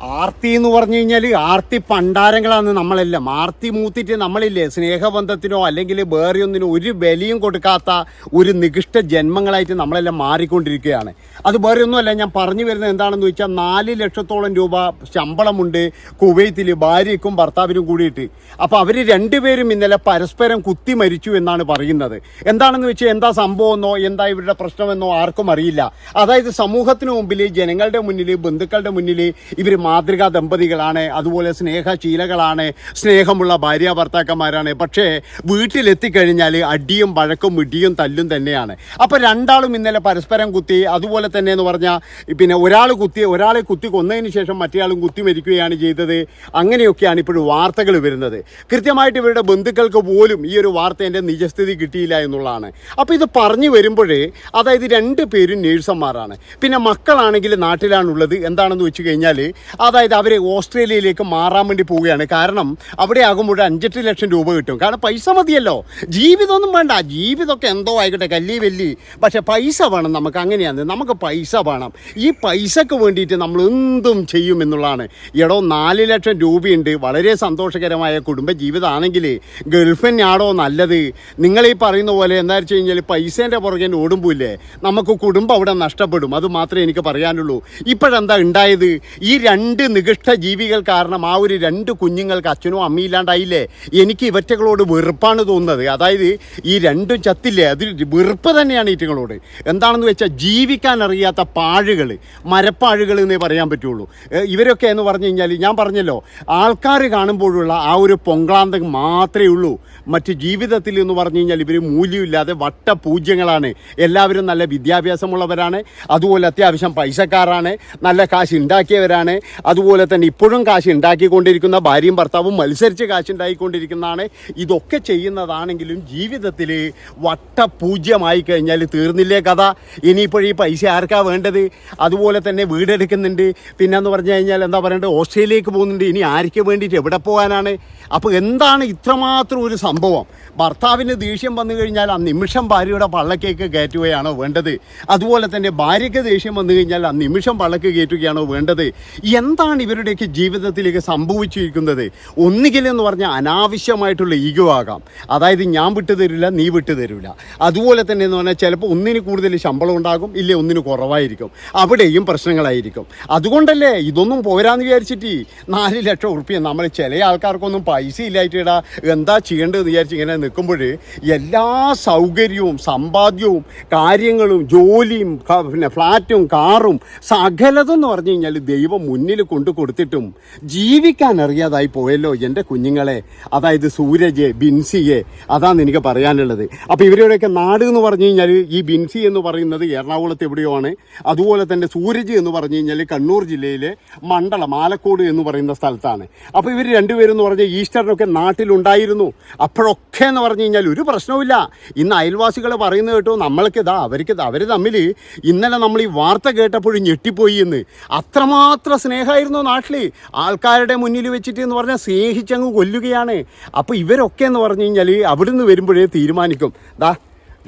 ആർത്തി എന്ന് പറഞ്ഞു കഴിഞ്ഞാൽ ആർത്തി പണ്ടാരങ്ങളാണ് നമ്മളെല്ലാം. ആർത്തി മൂത്തിട്ട് നമ്മളില്ലേ സ്നേഹബന്ധത്തിനോ അല്ലെങ്കിൽ വേറെ ഒന്നിനോ ഒരു വിലയും കൊടുക്കാത്ത ഒരു നികിഷ്ട ജന്മങ്ങളായിട്ട് നമ്മളെല്ലാം മാറിക്കൊണ്ടിരിക്കുകയാണ്. അത് വേറെ ഒന്നുമല്ല ഞാൻ പറഞ്ഞു വരുന്നത് എന്താണെന്ന് വെച്ചാൽ നാല് ലക്ഷത്തോളം രൂപ ശമ്പളമുണ്ട് കുവൈത്തിൽ ഭാര്യയ്ക്കും ഭർത്താവിനും കൂടിയിട്ട്. അപ്പോൾ അവർ രണ്ടുപേരും ഇന്നലെ പരസ്പരം കുത്തി മരിച്ചു എന്നാണ് പറയുന്നത്. എന്താണെന്ന് വെച്ചാൽ എന്താ സംഭവമെന്നോ എന്താ ഇവരുടെ പ്രശ്നമെന്നോ ആർക്കും അറിയില്ല. അതായത് സമൂഹത്തിന് മുമ്പിൽ ജനങ്ങളുടെ മുന്നിൽ ബന്ധുക്കളുടെ മുന്നിൽ ഇവർ മാതൃകാ ദമ്പതികളാണ് അതുപോലെ സ്നേഹശീലകളാണ് സ്നേഹമുള്ള ഭാര്യ ഭർത്താക്കന്മാരാണ്. പക്ഷേ വീട്ടിലെത്തിക്കഴിഞ്ഞാൽ അടിയും വഴക്കും ഇടിയും തല്ലും തന്നെയാണ്. അപ്പോൾ രണ്ടാളും ഇന്നലെ പരസ്പരം കുത്തി അതുപോലെ തന്നെ എന്ന് പറഞ്ഞാൽ പിന്നെ ഒരാൾ കുത്തി ഒരാളെ കുത്തി കൊന്നതിന് ശേഷം മറ്റേയാളും കുത്തി മരിക്കുകയാണ് ചെയ്തത്. അങ്ങനെയൊക്കെയാണ് ഇപ്പോഴും വാർത്തകൾ വരുന്നത്. കൃത്യമായിട്ട് ഇവരുടെ ബന്ധുക്കൾക്ക് പോലും ഈ ഒരു വാർത്തേന്റെ നിജസ്ഥിതി കിട്ടിയില്ല എന്നുള്ളതാണ്. അപ്പോൾ ഇത് പറഞ്ഞു വരുമ്പോഴേ അതായത് രണ്ട് പേരും നേഴ്സന്മാരാണ്. പിന്നെ മക്കളാണെങ്കിൽ നാട്ടിലാണുള്ളത്. എന്താണെന്ന് വെച്ച് കഴിഞ്ഞാൽ അതായത് അവർ ഓസ്ട്രേലിയയിലേക്ക് മാറാൻ വേണ്ടി പോവുകയാണ്. കാരണം അവിടെ ആകുമ്പോൾ അഞ്ചെട്ട് ലക്ഷം രൂപ കിട്ടും. കാരണം പൈസ മതിയല്ലോ. ജീവിതമൊന്നും വേണ്ട. ജീവിതമൊക്കെ എന്തോ ആയിക്കോട്ടെ കല്ലി വെല്ലി. പക്ഷേ പൈസ വേണം നമുക്ക് അങ്ങനെയാണ്. നമുക്ക് പൈസ വേണം. ഈ പൈസക്ക് വേണ്ടിയിട്ട് നമ്മൾ എന്തും ചെയ്യും എന്നുള്ളതാണ്. എടോ നാല് ലക്ഷം രൂപയുണ്ട്. വളരെ സന്തോഷകരമായ കുടുംബ ജീവിതമാണെങ്കിൽ ഗൾഫ് തന്നെയാണോ നല്ലത്? നിങ്ങൾ ഈ പറയുന്ന പോലെ എന്താ വെച്ച് കഴിഞ്ഞാൽ പൈസേന്റെ പുറകെ ഓടുമ്പോയില്ലേ നമുക്ക് കുടുംബം അവിടെ നഷ്ടപ്പെടും. അത് മാത്രമേ എനിക്ക് പറയാനുള്ളൂ. ഇപ്പോഴെന്താ ഉണ്ടായത്? ഈ രണ്ട് നികൃഷ്ട ജീവികൾ കാരണം ആ ഒരു രണ്ട് കുഞ്ഞുങ്ങൾക്ക് അച്ഛനും അമ്മയും ഇല്ലാണ്ടായില്ലേ? എനിക്ക് ഇവറ്റകളോട് വെറുപ്പാണ് തോന്നുന്നത്. അതായത് ഈ രണ്ടും ചത്തില്ലേ? അത് വെറുപ്പ് തന്നെയാണ് ഈറ്റങ്ങളോട് എന്താണെന്ന് വെച്ചാൽ ജീവിക്കാൻ അറിയാത്ത പാഴുകൾ മരപ്പാഴുകൾ എന്നേ പറയാൻ പറ്റുള്ളൂ. ഇവരൊക്കെ എന്ന് പറഞ്ഞു കഴിഞ്ഞാൽ ഞാൻ പറഞ്ഞല്ലോ ആൾക്കാർ കാണുമ്പോഴുള്ള ആ ഒരു പൊങ്കളാന്തം മാത്രമേ ഉള്ളൂ. മറ്റ് ജീവിതത്തിൽ എന്ന് പറഞ്ഞു കഴിഞ്ഞാൽ ഇവർ മൂല്യമില്ലാതെ വട്ട പൂജ്യങ്ങളാണ് എല്ലാവരും നല്ല വിദ്യാഭ്യാസമുള്ളവരാണ്. അതുപോലെ അത്യാവശ്യം പൈസക്കാരാണ്. നല്ല കാശ് ഉണ്ടാക്കിയവരാണ്. അതുപോലെ തന്നെ ഇപ്പോഴും കാശ് ഉണ്ടാക്കിക്കൊണ്ടിരിക്കുന്ന ഭാര്യയും ഭർത്താവും മത്സരിച്ച് കാശ് ഉണ്ടാക്കിക്കൊണ്ടിരിക്കുന്നതാണ്. ഇതൊക്കെ ചെയ്യുന്നതാണെങ്കിലും ജീവിതത്തിൽ വട്ടപൂജ്യമായി കഴിഞ്ഞാൽ തീർന്നില്ലേ കഥ. ഇനിയിപ്പോൾ ഈ പൈസ ആർക്കാ വേണ്ടത്? അതുപോലെ തന്നെ വീടെടുക്കുന്നുണ്ട്. പിന്നെന്ന് പറഞ്ഞു കഴിഞ്ഞാൽ എന്താ പറയേണ്ടത് ഓസ്ട്രേലിയക്ക് പോകുന്നുണ്ട്. ഇനി ആർക്ക് വേണ്ടിയിട്ട് എവിടെ പോകാനാണ്? അപ്പോൾ എന്താണ് ഇത്രമാത്രം ഒരു സംഭവം? ഭർത്താവിന് ദേഷ്യം വന്നു കഴിഞ്ഞാൽ ആ നിമിഷം ഭാര്യയുടെ പള്ളക്കേക്ക് കയറ്റുകയാണോ വേണ്ടത്? അതുപോലെ തന്നെ ഭാര്യയ്ക്ക് ദേഷ്യം വന്നു കഴിഞ്ഞാൽ ആ നിമിഷം പള്ളക്ക് കയറ്റുകയാണോ വേണ്ടത്? എന്താണ് ഇവരുടെയൊക്കെ ജീവിതത്തിലേക്ക് സംഭവിച്ചിരിക്കുന്നത്? ഒന്നുകിലെന്ന് പറഞ്ഞാൽ അനാവശ്യമായിട്ടുള്ള ഈഗോ ആകാം. അതായത് ഞാൻ വിട്ടു തരില്ല നീ വിട്ടു തരില്ല. അതുപോലെ തന്നെ എന്ന് പറഞ്ഞാൽ ചിലപ്പോൾ ഒന്നിന് കൂടുതൽ ശമ്പളം ഉണ്ടാകും ഇല്ലേ ഒന്നിന് കുറവായിരിക്കും. അവിടെയും പ്രശ്നങ്ങളായിരിക്കും. അതുകൊണ്ടല്ലേ ഇതൊന്നും പോരാന്ന് വിചാരിച്ചിട്ട് നാല് ലക്ഷം ഉറുപ്പ്യ നമ്മൾ ചില ആൾക്കാർക്കൊന്നും പൈസ ഇല്ലായിട്ടിടാ എന്താ ചെയ്യേണ്ടതെന്ന് വിചാരിച്ച് ഇങ്ങനെ നിൽക്കുമ്പോൾ എല്ലാ സൗകര്യവും സമ്പാദ്യവും കാര്യങ്ങളും ജോലിയും പിന്നെ ഫ്ലാറ്റും കാറും സകലതെന്ന് പറഞ്ഞു കഴിഞ്ഞാൽ ദൈവം മുന്നിൽ കൊണ്ടു കൊടുത്തിട്ടും ജീവിക്കാൻ അറിയാതായി പോയല്ലോ എന്റെ കുഞ്ഞുങ്ങളെ. അതായത് സൂരജ് ബിൻസിയെ. അതാണ് എനിക്ക് പറയാനുള്ളത്. അപ്പോൾ ഇവരുടെയൊക്കെ നാട് എന്ന് പറഞ്ഞു കഴിഞ്ഞാൽ ഈ ബിൻസി എന്ന് പറയുന്നത് എറണാകുളത്ത് എവിടെയോ ആണ്. അതുപോലെ തന്നെ സൂരജ് എന്ന് പറഞ്ഞു കഴിഞ്ഞാൽ കണ്ണൂർ ജില്ലയിലെ മണ്ഡലം ആലക്കോട് എന്ന് പറയുന്ന സ്ഥലത്താണ്. അപ്പോൾ ഇവർ രണ്ടുപേരും എന്ന് പറഞ്ഞാൽ ഈസ്റ്ററിനൊക്കെ നാട്ടിലുണ്ടായിരുന്നു. അപ്പോഴൊക്കെ എന്ന് പറഞ്ഞു കഴിഞ്ഞാൽ ഒരു പ്രശ്നവുമില്ല. ഇന്ന് അയൽവാസികൾ പറയുന്നത് കേട്ടോ നമ്മൾക്ക് ഇതാ അവർക്ക് അവർ തമ്മിൽ ഇന്നലെ നമ്മൾ ഈ വാർത്ത കേട്ടപ്പോഴും ഞെട്ടിപ്പോയി എന്ന്. അത്രമാത്രം സ്നേഹമായിരുന്നു നാട്ടിൽ ആൾക്കാരുടെ മുന്നിൽ വെച്ചിട്ട് എന്ന് പറഞ്ഞാൽ സ്നേഹിച്ചങ്ങ് കൊല്ലുകയാണ്. അപ്പോൾ ഇവരൊക്കെ എന്ന് പറഞ്ഞു കഴിഞ്ഞാൽ അവിടുന്ന് വരുമ്പോഴേ തീരുമാനിക്കും. ദാ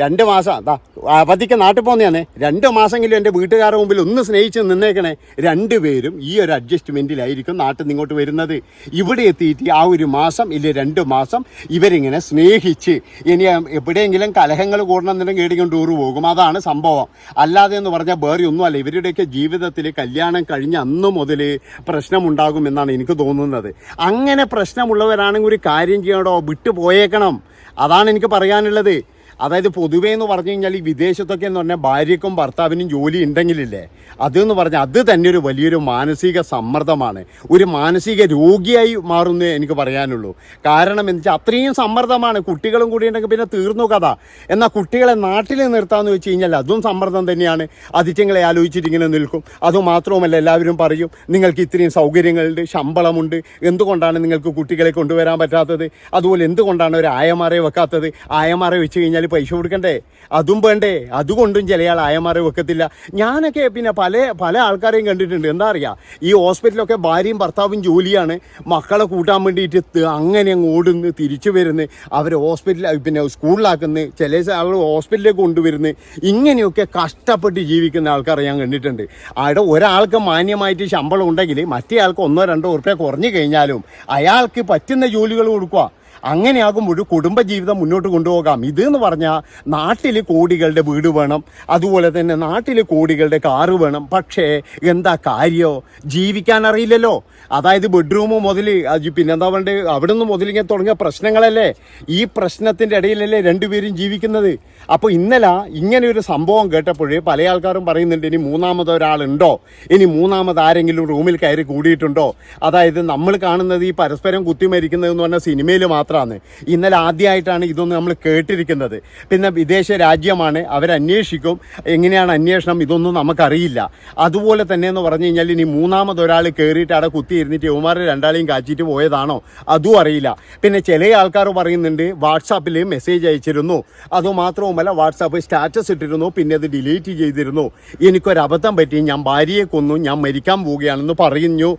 രണ്ട് മാസം അതാ അവധിക്ക് നാട്ടിൽ പോകുന്നതാണ് രണ്ട് മാസമെങ്കിലും എന്റെ വീട്ടുകാരുടെ മുമ്പിൽ ഒന്ന് സ്നേഹിച്ച് നിന്നേക്കണേ. രണ്ടുപേരും ഈ ഒരു അഡ്ജസ്റ്റ്മെന്റിലായിരിക്കും നാട്ടിൽ നിന്ന് ഇങ്ങോട്ട് വരുന്നത്. ഇവിടെ എത്തിയിട്ട് ആ ഒരു മാസം ഇല്ല രണ്ട് മാസം ഇവരിങ്ങനെ സ്നേഹിച്ച് ഇനി എവിടെയെങ്കിലും കലഹങ്ങൾ കൂടണമെന്നുണ്ടെങ്കിൽ ഏടിക്കും ടൂറ് പോകും. അതാണ് സംഭവം. അല്ലാതെ എന്ന് പറഞ്ഞാൽ വേറെ ഒന്നുമല്ല. ഇവരുടെയൊക്കെ ജീവിതത്തിൽ കല്യാണം കഴിഞ്ഞ അന്ന് മുതൽ പ്രശ്നമുണ്ടാകും എന്നാണ് എനിക്ക് തോന്നുന്നത്. അങ്ങനെ പ്രശ്നമുള്ളവരാണെങ്കിൽ ഒരു കാര്യം ചെയ്യണോ? വിട്ടുപോയേക്കണം. അതാണ് എനിക്ക് പറയാനുള്ളത്. അതായത് പൊതുവേ എന്ന് പറഞ്ഞു കഴിഞ്ഞാൽ ഈ വിദേശത്തൊക്കെ എന്ന് പറഞ്ഞാൽ ഭാര്യക്കും ഭർത്താവിനും ജോലി ഉണ്ടെങ്കിലില്ലേ? അതെന്ന് പറഞ്ഞാൽ അത് തന്നെ ഒരു വലിയൊരു മാനസിക സമ്മർദ്ദമാണ്. ഒരു മാനസിക രോഗിയായി മാറുന്നു എനിക്ക് പറയാനുള്ളൂ. കാരണം എന്ന് വെച്ചാൽ അത്രയും സമ്മർദ്ദമാണ്. കുട്ടികളും കൂടി ഉണ്ടെങ്കിൽ പിന്നെ തീർന്നു കഥ. എന്നാൽ കുട്ടികളെ നാട്ടിൽ നിർത്താമെന്ന് വെച്ച് കഴിഞ്ഞാൽ അതും സമ്മർദ്ദം തന്നെയാണ്. അതിറ്റങ്ങളെ ആലോചിച്ചിട്ടിങ്ങനെ നിൽക്കും. അതുമാത്രവുമല്ല എല്ലാവരും പറയും നിങ്ങൾക്ക് ഇത്രയും സൗകര്യങ്ങളുണ്ട് ശമ്പളമുണ്ട്. എന്തുകൊണ്ടാണ് നിങ്ങൾക്ക് കുട്ടികളെ കൊണ്ടുവരാൻ പറ്റാത്തത്? അതുപോലെ എന്തുകൊണ്ടാണ് ഒരു ആയമാരെ വെക്കാത്തത്? ആയമാരെ വെച്ച് കഴിഞ്ഞാൽ പൈസ കൊടുക്കണ്ടേ? അതും വേണ്ടേ? അതുകൊണ്ടും ചില ആൾ വെക്കത്തില്ല. ഞാനൊക്കെ പിന്നെ പല പല ആൾക്കാരെയും കണ്ടിട്ടുണ്ട്. എന്താ അറിയാ? ഈ ഹോസ്പിറ്റലൊക്കെ ഭാര്യയും ഭർത്താവും ജോലിയാണ്. മക്കളെ കൂട്ടാൻ വേണ്ടിയിട്ട് അങ്ങനെ അങ്ങ് ഓടുന്നു തിരിച്ചു വരുന്ന് അവരെ ഹോസ്പിറ്റലിൽ പിന്നെ സ്കൂളിലാക്കുന്ന ചില ആളുകൾ ഹോസ്പിറ്റലിലേക്ക് കൊണ്ടുവരുന്നു ഇങ്ങനെയൊക്കെ കഷ്ടപ്പെട്ട് ജീവിക്കുന്ന ആൾക്കാരെ ഞാൻ കണ്ടിട്ടുണ്ട്. അവിടെ ഒരാൾക്ക് മാന്യമായിട്ട് ശമ്പളം ഉണ്ടെങ്കിൽ മറ്റേ ആൾക്ക് ഒന്നോ രണ്ടോ ഉറുപ്പ്യ കുറഞ്ഞു കഴിഞ്ഞാലും അയാൾക്ക് പറ്റുന്ന ജോലികൾ കൊടുക്കുക അങ്ങനെയാകുമ്പോൾ കുടുംബജീവിതം മുന്നോട്ട് കൊണ്ടുപോകാം. ഇത് എന്ന് പറഞ്ഞാൽ നാട്ടിൽ കോടികളുടെ വീട് വേണം. അതുപോലെ തന്നെ നാട്ടിൽ കോടികളുടെ കാറ് വേണം. പക്ഷേ എന്താ കാര്യമോ ജീവിക്കാൻ അറിയില്ലല്ലോ അതായത് ബെഡ്റൂം മുതൽ പിന്നെന്താ വേണ്ടത് അവിടെ നിന്ന് മുതൽ ഇങ്ങനെ തുടങ്ങിയ പ്രശ്നങ്ങളല്ലേ? ഈ പ്രശ്നത്തിന്റെ ഇടയിലല്ലേ രണ്ടുപേരും ജീവിക്കുന്നത്. അപ്പോൾ ഇന്നലെ ഇങ്ങനെ ഒരു സംഭവം കേട്ടപ്പോഴേ പല ആൾക്കാരും പറയുന്നുണ്ട് ഇനി മൂന്നാമത് ഒരാളുണ്ടോ? ഇനി മൂന്നാമത് ആരെങ്കിലും റൂമിൽ കയറി കൂടിയിട്ടുണ്ടോ? അതായത് നമ്മൾ കാണുന്നത് ഈ പരസ്പരം കുത്തിമരിക്കുന്നത് എന്ന് പറഞ്ഞ സിനിമയിൽ മാത്രമാണ്. ഇന്നലെ ആദ്യമായിട്ടാണ് ഇതൊന്നും നമ്മൾ കേട്ടിരിക്കുന്നത്. പിന്നെ വിദേശ രാജ്യമാണ്. അവരന്വേഷിക്കും എങ്ങനെയാണ് അന്വേഷണം? ഇതൊന്നും നമുക്കറിയില്ല. അതുപോലെ തന്നെ എന്ന് പറഞ്ഞു കഴിഞ്ഞാൽ ഇനി മൂന്നാമത് ഒരാൾ കയറിയിട്ട് അവിടെ കുത്തിയിരുന്നിട്ട് യുവമാരെ രണ്ടാളെയും കാച്ചിട്ട് പോയതാണോ? അതും അറിയില്ല. പിന്നെ ചില ആൾക്കാർ പറയുന്നുണ്ട് വാട്സാപ്പിൽ മെസ്സേജ് അയച്ചിരുന്നു. അതുമാത്രവുമല്ല വാട്സാപ്പ് സ്റ്റാറ്റസ് ഇട്ടിരുന്നു. പിന്നെ അത് ഡിലീറ്റ് ചെയ്തിരുന്നു. എനിക്കൊരു അബദ്ധം പറ്റി. ഞാൻ ഭാര്യയെ കൊന്നു. ഞാൻ മരിക്കാൻ പോവുകയാണെന്ന് പറഞ്ഞു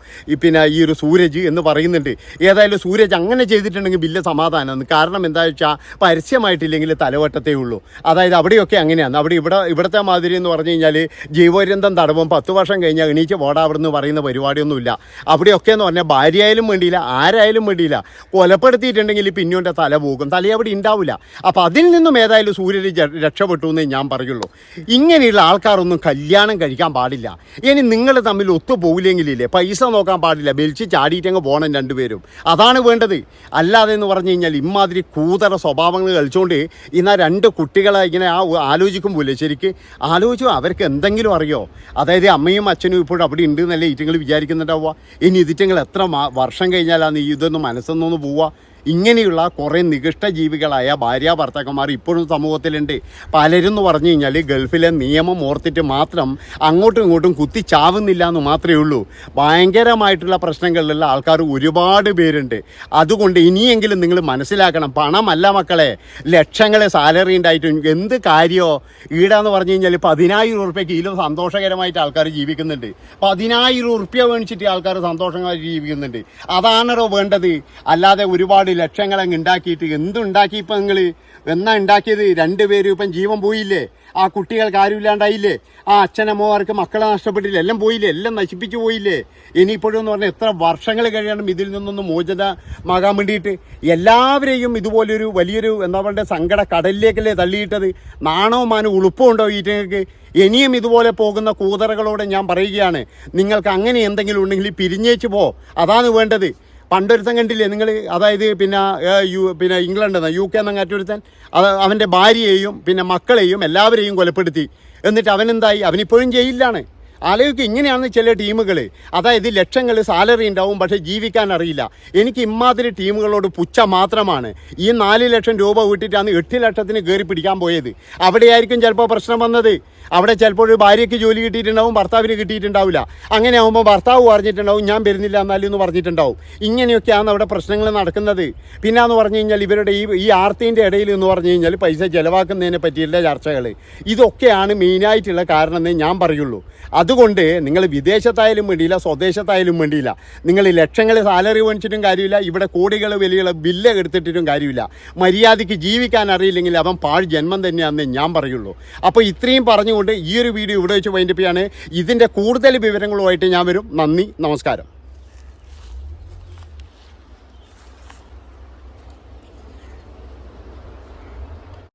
പിന്നെ ഈ ഒരു സൂരജ് എന്ന് പറയുന്നുണ്ട്. ഏതായാലും സൂരജ് അങ്ങനെ ചെയ്തിട്ടുണ്ടെങ്കിൽ വലിയ സമാധാനമാണ് കാരണം എന്താ വെച്ചാൽ പരസ്യമായിട്ടില്ലെങ്കിൽ തലവട്ടത്തേ ഉള്ളൂ. അതായത് അവിടെയൊക്കെ അങ്ങനെയാണ്. അവിടെ ഇവിടെ ഇവിടുത്തെ മാതിരി എന്ന് പറഞ്ഞു കഴിഞ്ഞാൽ ജീവപര്യന്തം തടവും പത്ത് വർഷം കഴിഞ്ഞാൽ എണീച്ച് പോടാവിടുന്ന് പറയുന്ന പരിപാടിയൊന്നുമില്ല. അവിടെയൊക്കെ എന്ന് പറഞ്ഞാൽ ഭാര്യയായാലും വേണ്ടിയില്ല ആരായാലും വേണ്ടിയില്ല. കൊലപ്പെടുത്തിയിട്ടുണ്ടെങ്കിൽ പിന്നോന്റെ തല പോകും. തല അവിടെ ഉണ്ടാവില്ല അപ്പോൾ അതിൽ നിന്നും ഏതായാലും സൂര്യൻ രക്ഷപ്പെട്ടു എന്നേ ഞാൻ പറയുള്ളൂ. ഇങ്ങനെയുള്ള ആൾക്കാരൊന്നും കല്യാണം കഴിക്കാൻ പാടില്ല. ഇനി നിങ്ങൾ തമ്മിൽ ഒത്തുപോകില്ലെങ്കിലില്ലേ പൈസ നോക്കാൻ പാടില്ല ബെൽച്ച് ചാടിയിട്ടങ്ങ് പോകണം രണ്ടുപേരും. അതാണ് വേണ്ടത്. അല്ലാതെ എന്ന് പറഞ്ഞു കഴിഞ്ഞാൽ ഇമാതിരി കൂതറ സ്വഭാവങ്ങൾ കളിച്ചുകൊണ്ട് ഇന്ന് രണ്ട് കുട്ടികളെ ഇങ്ങനെ ആ ആലോചിക്കുമ്പോലെ ശരിക്ക് ആലോചിച്ചു അവർക്ക് എന്തെങ്കിലും അറിയോ? അതായത് അമ്മയും അച്ഛനും ഇപ്പോഴും അവിടെ ഉണ്ട് എന്നല്ലേ ഈറ്റങ്ങൾ വിചാരിക്കുന്നുണ്ടാവുക. ഇനി ഇതിറ്റങ്ങൾ എത്ര വർഷം കഴിഞ്ഞാലാണ് ഇതൊന്ന് മനസ്സൊന്നൊന്ന് പോവുക? ഇങ്ങനെയുള്ള കുറേ നികൃഷ്ട ജീവികളായ ഭാര്യ ഭർത്താക്കന്മാർ ഇപ്പോഴും സമൂഹത്തിലുണ്ട്. പലരും എന്ന് പറഞ്ഞു കഴിഞ്ഞാൽ ഗൾഫിലെ നിയമം ഓർത്തിട്ട് മാത്രം അങ്ങോട്ടും ഇങ്ങോട്ടും കുത്തി ചാവുന്നില്ല എന്ന് മാത്രമേ ഉള്ളൂ. ഭയങ്കരമായിട്ടുള്ള പ്രശ്നങ്ങളിലുള്ള ആൾക്കാർ ഒരുപാട് പേരുണ്ട്. അതുകൊണ്ട് ഇനിയെങ്കിലും നിങ്ങൾ മനസ്സിലാക്കണം പണമല്ല മക്കളെ. ലക്ഷങ്ങളെ സാലറി ഉണ്ടായിട്ടും എന്ത് കാര്യമോ ഈടാന്ന് പറഞ്ഞു കഴിഞ്ഞാൽ പതിനായിരം ഉറുപ്പ്യ കിലോ സന്തോഷകരമായിട്ട് ആൾക്കാർ ജീവിക്കുന്നുണ്ട്. പതിനായിരം ഉറുപ്പ്യ മേടിച്ചിട്ട് ആൾക്കാർ സന്തോഷമായിട്ട് ജീവിക്കുന്നുണ്ട്. അതാണോ വേണ്ടത്. അല്ലാതെ ഒരുപാട് ലക്ഷങ്ങളങ്ങ് ഉണ്ടാക്കിയിട്ട് എന്തുണ്ടാക്കി ഇപ്പം നിങ്ങൾ എന്നാ ഉണ്ടാക്കിയത് രണ്ടുപേരും ഇപ്പം ജീവൻ പോയില്ലേ? ആ കുട്ടികൾക്ക് ആരുമില്ലാണ്ടായില്ലേ ആ അച്ഛനമ്മമാർക്ക് മക്കളെ നഷ്ടപ്പെട്ടില്ല? എല്ലാം പോയില്ലേ? എല്ലാം നശിപ്പിച്ചു പോയില്ലേ? ഇനിയിപ്പോഴും എന്ന് പറഞ്ഞാൽ എത്ര വർഷങ്ങൾ കഴിയണം ഇതിൽ നിന്നൊന്ന് മോചനമാകാൻ വേണ്ടിയിട്ട്. എല്ലാവരെയും ഇതുപോലൊരു വലിയൊരു എന്താ പറയുക സങ്കട കടലിലേക്കല്ലേ തള്ളിയിട്ടത്? നാണോ മാനോ ഉളുപ്പുണ്ടോ ഈറ്റങ്ങൾക്ക് ഇനിയും ഇതുപോലെ പോകുന്ന കൂതറകളോട് ഞാൻ പറയുകയാണ്. നിങ്ങൾക്ക് അങ്ങനെ എന്തെങ്കിലും ഉണ്ടെങ്കിൽ പിരിഞ്ഞേച്ച് പോ. അതാണ് വേണ്ടത്. പണ്ടൊരുത്തൻ കണ്ടില്ലേ? നിങ്ങൾ അതായത് പിന്നെ യു പിന്നെ ഇംഗ്ലണ്ട് യു കെ എന്നങ്ങാറ്റൊരുത്തൻ അത് അവന്റെ ഭാര്യയെയും പിന്നെ മക്കളെയും എല്ലാവരെയും കൊലപ്പെടുത്തി. എന്നിട്ട് അവനെന്തായി? അവനിപ്പോഴും ജയിലിലാണ്. ആലോചിക്കുക ഇങ്ങനെയാണ് ചില ടീമുകൾ അതായത് ലക്ഷങ്ങൾ സാലറി ഉണ്ടാവും പക്ഷേ ജീവിക്കാൻ അറിയില്ല. എനിക്ക് ഇമ്മാതിരി ടീമുകളോട് പുച്ച മാത്രമാണ്. ഈ നാല് ലക്ഷം രൂപ വിട്ടിട്ടാണ് എട്ട് ലക്ഷത്തിന് കയറി പിടിക്കാൻ പോയത്. അവിടെയായിരിക്കും ചിലപ്പോൾ പ്രശ്നം വന്നത്. അവിടെ ചിലപ്പോൾ ഒരു ഭാര്യയ്ക്ക് ജോലി കിട്ടിയിട്ടുണ്ടാവും ഭർത്താവിന് കിട്ടിയിട്ടുണ്ടാവില്ല. അങ്ങനെ ആകുമ്പോൾ ഭർത്താവ് പറഞ്ഞിട്ടുണ്ടാവും ഞാൻ വരുന്നില്ല എന്നാലും എന്ന് പറഞ്ഞിട്ടുണ്ടാവും. ഇങ്ങനെയൊക്കെയാണ് അവിടെ പ്രശ്നങ്ങൾ നടക്കുന്നത്. പിന്നെ എന്ന് പറഞ്ഞു കഴിഞ്ഞാൽ ഇവരുടെ ഈ ഈ ആർത്തിന്റെ ഇടയിൽ എന്ന് പറഞ്ഞു കഴിഞ്ഞാൽ പൈസ ചിലവാക്കുന്നതിനെ പറ്റിയുള്ള ചർച്ചകൾ ഇതൊക്കെയാണ് മെയിനായിട്ടുള്ള കാരണം എന്ന് ഞാൻ പറയുള്ളൂ. അതുകൊണ്ട് നിങ്ങൾ വിദേശത്തായാലും വേണ്ടിയില്ല സ്വദേശത്തായാലും വേണ്ടിയില്ല. നിങ്ങൾ ലക്ഷങ്ങൾ സാലറി മേടിച്ചിട്ടും കാര്യമില്ല ഇവിടെ കോടികൾ വലിയ ബില്ല് എടുത്തിട്ടിട്ടും കാര്യമില്ല. മര്യാദയ്ക്ക് ജീവിക്കാൻ അറിയില്ലെങ്കിൽ അവൻ പാഴ് ജന്മം തന്നെയാണെന്ന് ഞാൻ പറയുള്ളൂ. അപ്പോൾ ഇത്രയും പറഞ്ഞുകൊണ്ട് ഈ ഒരു വീഡിയോ ഇവിടെ വെച്ച് വൈൻഡപ്പ് ചെയ്യാണ്. ഇതിന്റെ കൂടുതൽ വിവരങ്ങളുമായിട്ട് ഞാൻ വരും. നന്ദി നമസ്കാരം.